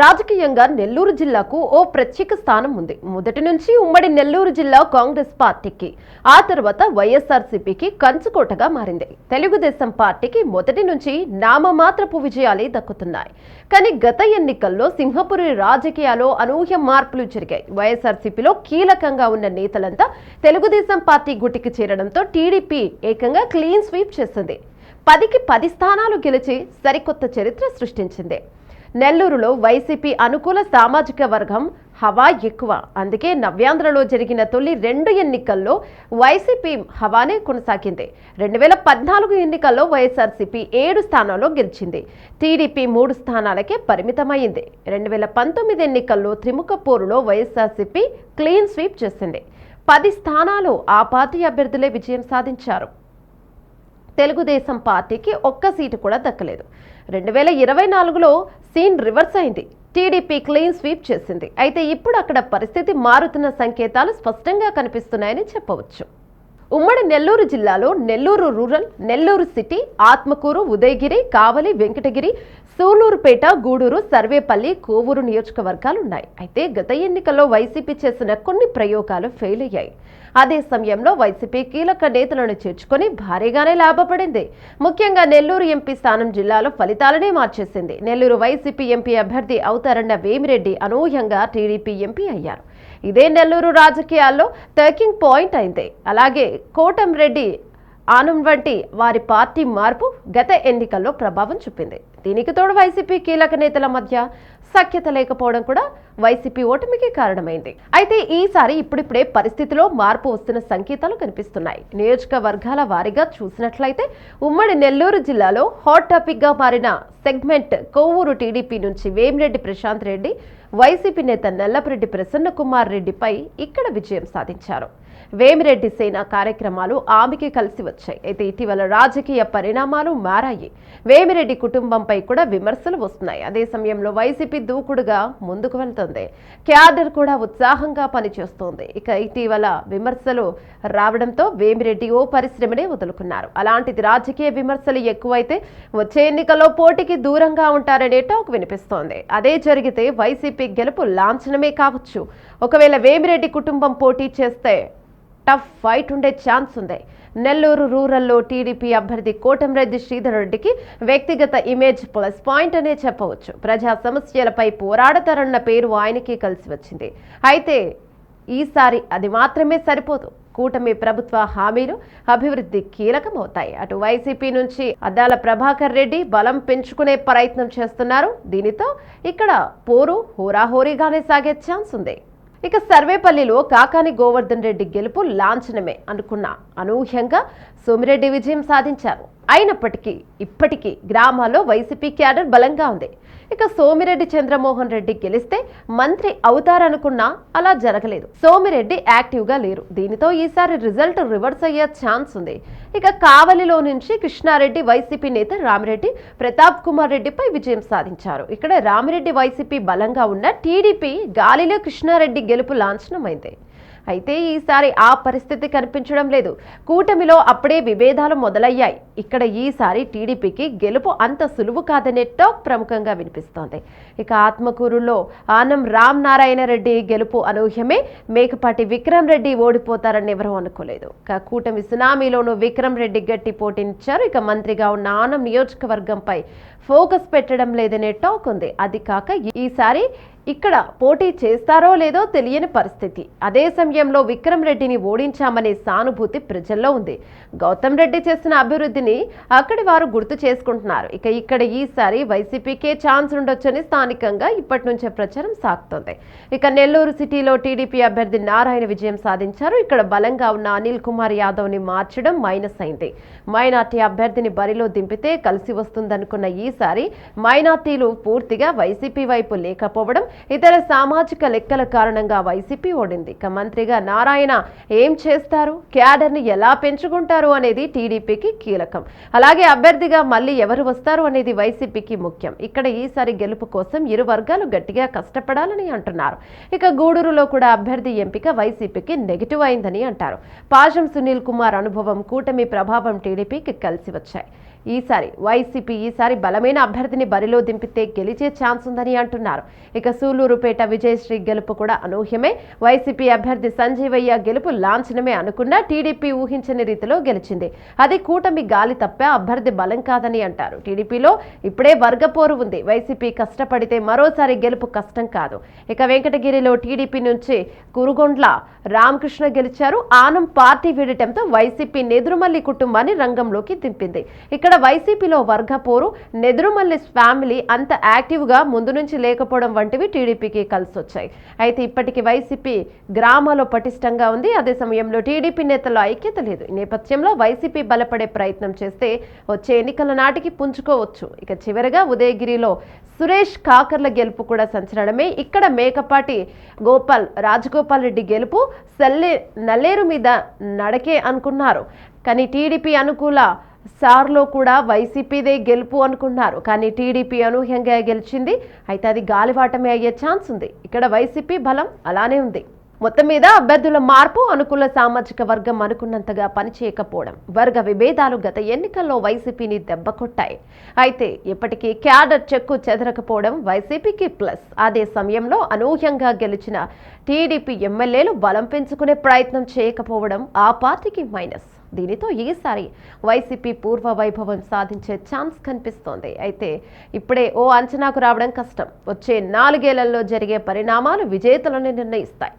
రాజకీయంగా నెల్లూరు జిల్లాకు ఓ ప్రత్యేక స్థానం ఉంది. మొదటి నుంచి ఉమ్మడి నెల్లూరు జిల్లా కాంగ్రెస్ పార్టీకి ఆ తర్వాత వైఎస్ఆర్సీపీకి కంచుకోటగా మారింది. తెలుగుదేశం పార్టీకి మొదటి నుంచి నామమాత్రపు విజయాలే దక్కుతున్నాయి. కానీ గత ఎన్నికల్లో సింహపురి రాజకీయాల్లో అనూహ్య మార్పులు జరిగాయి. వైఎస్ఆర్సీపీలో కీలకంగా ఉన్న నేతలంతా తెలుగుదేశం పార్టీ గుటికి చేరడంతో టీడీపీ ఏకంగా క్లీన్ స్వీప్ చేసింది. పదికి పది స్థానాలు గెలిచి సరికొత్త చరిత్ర సృష్టించింది. నెల్లూరులో వైసీపీ అనుకూల సామాజిక వర్గం హవా ఎక్కువ. అందుకే నవ్యాంధ్రలో జరిగిన తొలి రెండు ఎన్నికల్లో వైసీపీ హవానే కొనసాగింది. రెండు వేల పద్నాలుగు ఎన్నికల్లో వైఎస్ఆర్సీపీ ఏడు స్థానాల్లో గెలిచింది. టీడీపీ మూడు స్థానాలకే పరిమితమైంది. రెండు వేల పంతొమ్మిది ఎన్నికల్లో త్రిముఖ పోరులో వైఎస్ఆర్సీపీ క్లీన్ స్వీప్ చేసింది. పది స్థానాలు ఆ పార్టీ అభ్యర్థులే విజయం సాధించారు. తెలుగుదేశం పార్టీకి ఒక్క సీటు కూడా దక్కలేదు. రెండు వేల ఇరవై నాలుగులో సీన్ రివర్స్ అయింది. టీడీపీ క్లీన్ స్వీప్ చేసింది. అయితే ఇప్పుడు అక్కడ పరిస్థితి మారుతున్న సంకేతాలు స్పష్టంగా కనిపిస్తున్నాయని చెప్పవచ్చు. ఉమ్మడి నెల్లూరు జిల్లాలో నెల్లూరు రూరల్ నెల్లూరు సిటీ ఆత్మకూరు ఉదయగిరి కావలి వెంకటగిరి సూలూరుపేట గూడూరు సర్వేపల్లి కోవూరు నియోజకవర్గాలు ఉన్నాయి. అయితే గత ఎన్నికల్లో వైసీపీ చేసిన కొన్ని ప్రయోగాలు ఫెయిల్ అయ్యాయి. అదే సమయంలో వైసీపీ కీలక నేతలను చేర్చుకొని భారీగానే లాభపడింది. ముఖ్యంగా నెల్లూరు ఎంపీ స్థానం జిల్లాలో ఫలితాలనే మార్చేసింది. నెల్లూరు వైసీపీ ఎంపీ అభ్యర్థి అవుతారన్న వేమిరెడ్డి అనూహ్యంగా టీడీపీ ఎంపీ అయ్యారు. ఇదే నెల్లూరు రాజకీయాల్లో టర్కింగ్ పాయింట్ అయింది. అలాగే కోటంరెడ్డి ఆనం వంటి వారి పార్టీ మార్పు గత ఎన్నికల్లో ప్రభావం చూపింది. దీనికి తోడు వైసీపీ కీలక నేతల మధ్య సఖ్యత లేకపోవడం కూడా వైసీపీ ఓటమికి కారణమైంది. అయితే ఈసారి ఇప్పుడిప్పుడే పరిస్థితిలో మార్పు వస్తున్న సంకేతాలు కనిపిస్తున్నాయి. నియోజకవర్గాల వారీగా చూసినట్లయితే ఉమ్మడి నెల్లూరు జిల్లాలో హాట్ టాపిక్గా మారిన సెగ్మెంట్ కొవ్వూరు టీడీపీ నుంచి వేమిరెడ్డి ప్రశాంత్ రెడ్డి వైసీపీ నేత నల్లపరెడ్డి ప్రసన్న కుమార్ రెడ్డిపై ఇక్కడ విజయం సాధించారు. వేమిరెడ్డి సేన కార్యక్రమాలు ఆమెకి కలిసి వచ్చాయి. అయితే ఇటీవల రాజకీయ పరిణామాలు మారాయి. వేమిరెడ్డి కుటుంబంపై కూడా విమర్శలు వస్తున్నాయి. అదే సమయంలో వైసీపీ దూకుడుగా ముందుకు వెళ్తుంది. క్యాడర్ కూడా ఉత్సాహంగా పనిచేస్తోంది. ఇక ఇటీవల విమర్శలు రావడంతో వేమిరెడ్డి ఓ పరిశ్రమనే వదులుకున్నారు. అలాంటిది రాజకీయ విమర్శలు ఎక్కువైతే వచ్చే ఎన్నికల్లో పోటీకి దూరంగా ఉంటారనే టాక్ వినిపిస్తోంది. అదే జరిగితే వైసీపీ గెలుపు లాంఛనమే కావచ్చు. ఒకవేళ వేమిరెడ్డి కుటుంబం పోటీ చేస్తే టఫ్ ఫైట్ ఉండే ఛాన్స్ ఉంది. నెల్లూరు రూరల్లో టీడీపీ అభ్యర్థి కోటంరెడ్డి శ్రీధర్ రెడ్డికి వ్యక్తిగత ఇమేజ్ ప్లస్ పాయింట్ అనే చెప్పవచ్చు. ప్రజా సమస్యలపై పోరాడతారన్న పేరు ఆయనకి కలిసి వచ్చింది. అయితే ఈసారి అది మాత్రమే సరిపోదు. కూటమి ప్రభుత్వ హామీలు అభివృద్ధి కీలకమవుతాయి. అటు వైసీపీ నుంచి అద్దాల ప్రభాకర్ రెడ్డి బలం పెంచుకునే ప్రయత్నం చేస్తున్నారు. దీనితో ఇక్కడ పోరు హోరాహోరీగానే సాగే ఛాన్స్ ఉంది. ఇక సర్వేపల్లిలో కాకాని గోవర్ధన్ రెడ్డి గెలుపు లాంఛనమే అనుకున్న అనూహ్యంగా సోమిరెడ్డి విజయం సాధించారు. అయినప్పటికీ ఇప్పటికీ గ్రామాల్లో వైసీపీ క్యాడర్ బలంగా ఉంది. ఇక సోమిరెడ్డి చంద్రమోహన్ రెడ్డి గెలిస్తే మంత్రి అవుతారనుకున్నా అలా జరగలేదు. సోమిరెడ్డి యాక్టివ్గా లేరు. దీనితో ఈసారి రిజల్ట్ రివర్స్ అయ్యే ఛాన్స్ ఉంది. ఇక కావలిలో నుంచి కృష్ణారెడ్డి వైసీపీ నేత రామిరెడ్డి ప్రతాప్ కుమార్ రెడ్డిపై విజయం సాధించారు. ఇక్కడ రామిరెడ్డి వైసీపీ బలంగా ఉన్న టీడీపీ గాలిలో కృష్ణారెడ్డి గెలుపు లాంఛనమైంది. అయితే ఈసారి ఆ పరిస్థితి కనిపించడం లేదు. కూటమిలో అప్పుడే విభేదాలు మొదలయ్యాయి. ఇక్కడ ఈసారి టీడీపీకి గెలుపు అంత సులువు కాదనే టాక్ ప్రముఖంగా వినిపిస్తోంది. ఇక ఆత్మకూరులో ఆనం రామ్ నారాయణ రెడ్డి గెలుపు అనూహ్యమే. మేకపాటి విక్రమ్ రెడ్డి ఓడిపోతారని ఎవరూ అనుకోలేదు. ఇక కూటమి సునామీలోనూ విక్రమ్ రెడ్డి గట్టి పోటీనిచ్చారు ఇక మంత్రిగా ఉన్న ఆనం నియోజకవర్గంపై ఫోకస్ పెట్టడం లేదనే టాక్ ఉంది అది కాక ఈసారి ఇక్కడ పోటీ చేస్తారో లేదో తెలియని పరిస్థితి. అదే సమయంలో విక్రమ్ రెడ్డిని ఓడించామనే సానుభూతి ప్రజల్లో ఉంది. గౌతమ్ రెడ్డి చేసిన అభివృద్ధిని అక్కడి వారు గుర్తు చేసుకుంటున్నారు. ఇక ఇక్కడ ఈసారి వైసీపీకే ఛాన్స్ ఉండొచ్చని స్థానికంగా ఇప్పటి నుంచే ప్రచారం సాగుతోంది. ఇక నెల్లూరు సిటీలో టీడీపీ అభ్యర్థి నారాయణ విజయం సాధించారు. ఇక్కడ బలంగా ఉన్న అనిల్ కుమార్ యాదవ్ని మార్చడం మైనస్ అయింది. మైనార్టీ అభ్యర్థిని బరిలో దింపితే కలిసి వస్తుందనుకున్న ఈసారి మైనార్టీలు పూర్తిగా వైసీపీ వైపు లేకపోవడం ఇతర సామాజిక లెక్కల కారణంగా వైసీపీ ఓడింది. ఇక మంత్రిగా నారాయణ ఏం చేస్తారు? క్యాడర్ని ఎలా పెంచుకుంటారు అనేది టీడీపీకి కీలకం. అలాగే అభ్యర్థిగా మళ్ళీ ఎవరు వస్తారు అనేది వైసీపీకి ముఖ్యం. ఇక్కడ ఈసారి గెలుపు కోసం ఇరు వర్గాలు గట్టిగా కష్టపడాలని అంటున్నారు. ఇక గూడూరులో కూడా అభ్యర్థి ఎంపిక వైసీపీకి నెగిటివ్ అయిందని అంటారు. పాజం సునీల్ కుమార్ అనుభవం కూటమి ప్రభావం టీడీపీకి కలిసి వచ్చాయి. ఈసారి వైసీపీ ఈసారి బలమైన అభ్యర్థిని బరిలో దింపితే గెలిచే ఛాన్స్ ఉందని అంటున్నారు. ఇక సూలూరుపేట విజయశ్రీ గెలుపు కూడా అనూహ్యమే. వైసీపీ అభ్యర్థి సంజీవయ్య గెలుపు లాంఛనమే అనుకున్నా టీడీపీ ఊహించని రీతిలో గెలిచింది. అది కూటమి గాలి తప్ప అభ్యర్థి బలం కాదని అంటారు. టీడీపీలో ఇప్పుడే వర్గపోరు ఉంది. వైసీపీ కష్టపడితే మరోసారి గెలుపు కష్టం కాదు. ఇక వెంకటగిరిలో టీడీపీ నుంచి కురుగొండ్ల రామకృష్ణ గెలిచారు. ఆనం పార్టీ వీడటంతో వైసీపీ నెదురుమల్లి కుటుంబాన్ని రంగంలోకి దింపింది. ఇక్కడ వైసీపీలో వర్గపోరు నెదురుమల్లి ఫ్యామిలీ అంత యాక్టివ్గా ముందు నుంచి లేకపోవడం వంటివి టీడీపీకి కలిసి వచ్చాయి అయితే ఇప్పటికీ వైసీపీ గ్రామాల్లో పటిష్టంగా ఉంది. అదే సమయంలో టీడీపీ నేతల్లో ఐక్యత లేదు. ఈ నేపథ్యంలో వైసీపీ బలపడే ప్రయత్నం చేస్తే వచ్చే ఎన్నికల నాటికి పుంజుకోవచ్చు. ఇక చివరగా ఉదయగిరిలో సురేష్ కాకర్ల గెలుపు కూడా సంచలనమే. ఇక్కడ మేకపాటి గోపాల్ రాజగోపాల్ రెడ్డి గెలుపు సెల్లే నల్లేరు మీద నడకే అనుకున్నారు. కానీ టీడీపీ అనుకూల సార్లో కూడా వైసీపీదే గెలుపు అనుకున్నారు. కానీ టీడీపీ అనూహ్యంగా గెలిచింది. అయితే అది గాలివాటమే అయ్యే ఛాన్స్ ఉంది. ఇక్కడ వైసీపీ బలం అలానే ఉంది. మొత్తం మీద అభ్యర్థుల మార్పు అనుకూల సామాజిక వర్గం అనుకున్నంతగా పనిచేయకపోవడం వర్గ విభేదాలు గత ఎన్నికల్లో వైసీపీని దెబ్బకొట్టాయి. అయితే ఇప్పటికీ క్యాడర్ చెక్కు చెదరకపోవడం వైసీపీకి ప్లస్. అదే సమయంలో అనూహ్యంగా గెలిచిన టీడీపీ ఎమ్మెల్యేలు బలం పెంచుకునే ప్రయత్నం చేయకపోవడం ఆ పార్టీకి మైనస్. దీనితో ఈసారి వైసీపీ పూర్వ వైభవం సాధించే ఛాన్స్ కనిపిస్తోంది. అయితే ఇప్పుడే ఓ అంచనాకు రావడం కష్టం. వచ్చే నాలుగేళ్ళలో జరిగే పరిణామాలు విజేతలను నిర్ణయిస్తాయి.